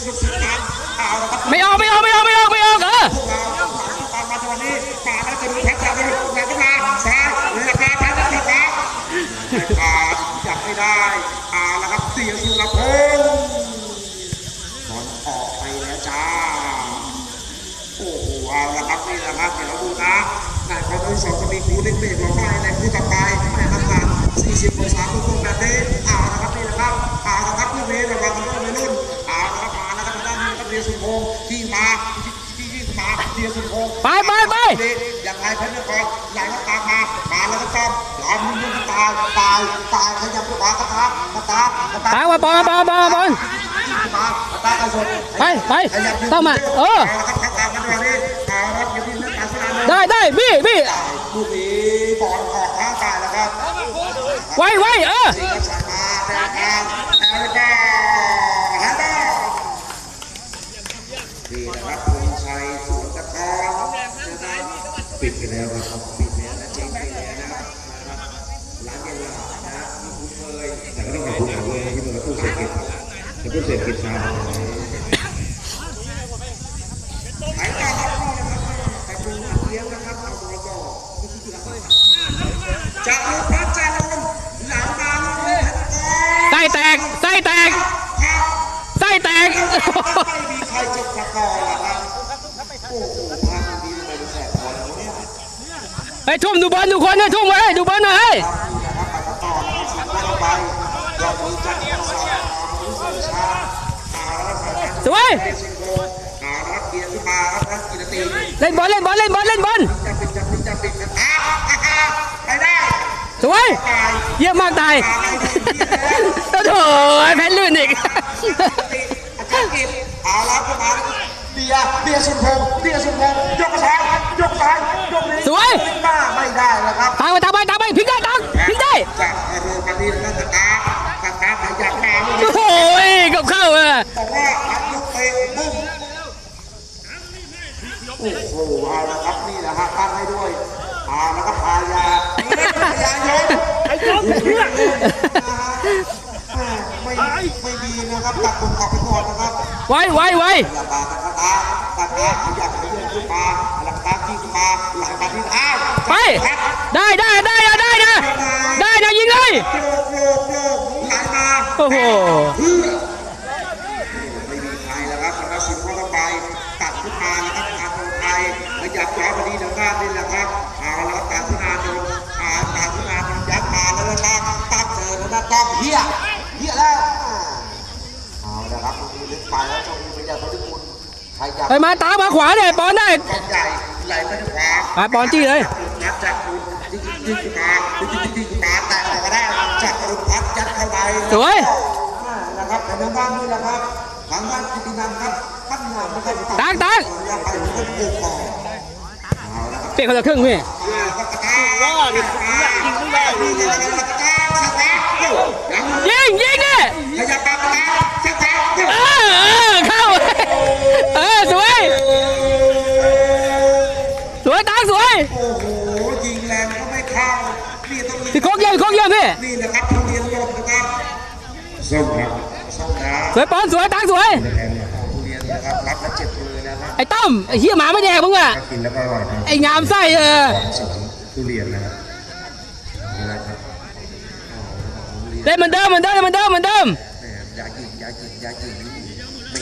สนุกสนานเอาละครับไม่ออกไม่ออกไม่ออกไม่ออกไม่ออกเออพวกเราตามมาจังหวะนี้ป่าแล้วจะดูแท็กจากนี้แท็กขึ้นมาซ้ายเลยราคาแท็กแล้วติดแล้วป่าจับไม่ได้เอาละครับเสียสุรพงษ์บอลออกไปแล้วจ้าโอ้โหเอาละครับนี่แหละครับเดี๋ยวเราดูนะนายคนที่สองจะมีคู่เล็กเบรกเราไปในคู่ต่อไปแม่น้ำตา40องศาตรงๆแบบนี้เอาละครับนี่แหละครับเอาละครับลูกนี้ระวัง ครับเดียสุพงษ์ที่มาที่ที่มาเดียสุพงษ์ไปไปไปยังไงเพชรนครไหลก็ตามมามาแล้วก็ต้องยอมมุ่งตายตายตายขยับขวากระตากกระตากกระตาตามมาบอลบอลบอลบอลมากระตากกระสดไปไปเข้ามาเออเอาละครับทางการมาด้วยนี่เอาละครับอย่างที่นักการสนามเลยได้ได้บี้บี้ลูกนี้บอลออกข้างกายแล้วครับไวไวเออ นี่นะครับคุณชัยสวนตะกอนนะครับปิดไปแล้วครับปิดแล้วนะเจ๊งไปแล้วนะครับร้านเยาวราชนะมีคุ้นเคยแต่ก็ต้องขอบคุณด้วยที่มือผู้เศรษฐกิจแต่ผู้เศรษฐกิจชาวหายตาครับนี่นะครับแต่ดูหนักเลี้ยงนะครับเอาบอลต่อจากลูกพัชจารุนหลังมาลูกนี้ไส้แตกไส้แตกไส้แตก รจบประกอบนะครับโอ้โหภาพนี้ทำไมเป็นแสบบอลเนี่ยไปทุ่มดูบอลทุกคนเลยทุ่มไว้ดูบอลหน่อยเฮ้ยนะครับไปต่อนะครับสิบต่อไปยอดวัยเล่นบอลเล่นบอลเล่นบอลเล่นบอลไปได้สวยตายเยี่ยมมากตายโอ้โถแพ้ลื่นอีก อาจารย์กิจเอาแล้วขึ้นมาเบียร์เบียร์สุนทรเบียร์สุนทรยกซ้ายยกซ้ายยกนี้สวยหน้าไม่ได้แล้วครับตามไปตามไปตามไปพลิกได้ตังพลิกได้จากอารมณ์กันนี้แล้วก็ตาตาตาขยับมาลูกโอ้โหกับเข้าเออบอกว่าอัดลูกเตะบุ้มโอ้โหเอาละครับนี่แหละฮะตั้งให้ด้วยเอาละครับพายาพายายกไอ้ยกเพื่อน ไม่ไม่ดีนะครับตัดตรงขอบไปก่อนนะครับไวไวไวหลับตาตาตาตาขยับขยื่นขึ้นมาหลับตาที่ขึ้นมาหลังตาที่อ้าวไป ได้ได้ได้นะได้นะได้นะยิงเลยโยกโยกโยกไหลมาโอ้โหเพื่อไม่มีใครแล้วครับแล้วสิบเข้าไปตัดขึ้นมานะครับทางคนไทยขยับย้อนมาดีทางด้านนี่แหละครับเอาแล้วตัดขึ้นมาโดนอ่าตัดขึ้นมาโดนยัดมาแล้วนะครับตัดเจอแล้วนะต้องเฮียเฮียแล้วเอา ละครับตรงนี้ลึกไปแล้วตรงนี้พยายามไปที่คุณขยับไปมาตามมาขวาเนี่ยบอลได้บอลใหญ่ไหลไปทางขวาอะบอลจี้เลยนัดจากคุณยิงยิงมายิงยิงยิงมาแต่ออกมาได้จากรุพัฒน์ยัดเข้าไปสวยนะครับแต่ทางด้านนี้นะครับทางด้านกิตินันครับท่านหนักนะครับตังตังอยากไปเพื่อนผูกคอเอาละครับเปลี่ยนคนละครึ่งพี่ก็กระตาว่า พี่โคกเยี่ยมพี่โคกเยี่ยมพี่นี่นะครับทุเรียนลมนะครับส้มครับส่งนะสวยปอนสวยตังสวยแพงเนี่ยทุเรียนนะครับรับแล้วเจ็บมือนะครับไอ้ต้อมไอ้เหี้ยหมาไม่แดกมึงอะถ้ากินแล้วก็อร่อยครับไอ้งามไส้เออของสวนทุเรียนนะครับนี่นะครับเล่นเหมือนเดิมเหมือนเดิมเหมือนเดิมเหมือนเดิมแหมอย่ายิงอย่ายิงอย่ายิง